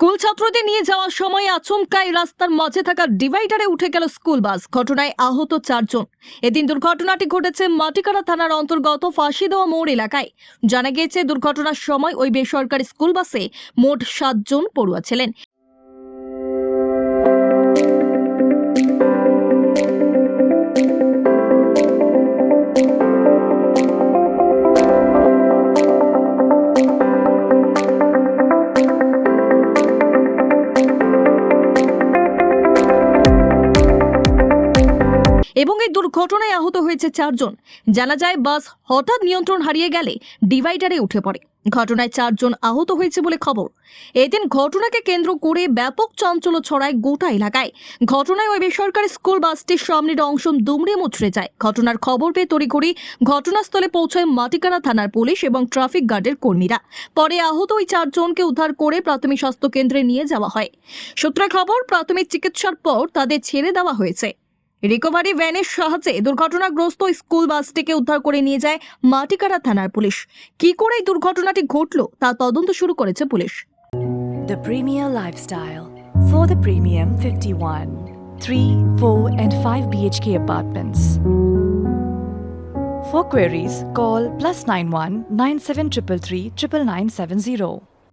School ছাত্রদের নিয়ে যাওয়ার সময় আচমকাই রাস্তার মাঝে থাকা ডিভাইডারে উঠে গেল স্কুল বাস। ঘটনায় আহত চারজন। এদিন দুর্ঘটনাটি ঘটেছে মাটিকাড়া থানার অন্তর্গত ফাঁসি দেওয়া মোড় এলাকায়। জানা গিয়েছে, দুর্ঘটনার সময় ওই বেসরকারি স্কুল বাসে মোট সাতজন পড়ুয়া ছিলেন। এবং এই দুর্ঘটনায় আহত হয়েছে চারজন। জানা যায়, বাস হঠাৎ নিয়ন্ত্রণ হারিয়ে গেলে ডিভাইডারে উঠে পড়ে। ঘটনায় চারজন আহত হয়েছে বলে খবর। এদিন ঘটনাকে কেন্দ্র করে ব্যাপক চাঞ্চল্য ছড়ায় গোটা এলাকায়। ঘটনায় ওই বেসরকারি স্কুল বাসটির সামনের অংশ দুমড়ে মুচড়ে যায়। ঘটনার খবর পেয়ে তড়িঘড়ি ঘটনাস্থলে পৌঁছায় মাটিকানা থানার পুলিশ এবং ট্রাফিক গার্ডের কর্মীরা। পরে আহত ওই চারজনকে উদ্ধার করে প্রাথমিক স্বাস্থ্য কেন্দ্রে নিয়ে যাওয়া হয়। সূত্রে খবর, প্রাথমিক চিকিৎসার পর তাদের ছেড়ে দেওয়া হয়েছে। রিকভারি ভ্যানের সাহায্যে দুর্ঘটনাগ্রস্ত স্কুল বাসটিকে উদ্ধার করে নিয়ে যায় মাটিকাড়া থানার পুলিশ কি করে এই দুর্ঘটনাটি ঘটলো তা তদন্ত শুরু করেছে police The Premier Lifestyle for the Premium 51, 3, 4, and 5 BHK apartments. For queries, call plus 91 9733 99970.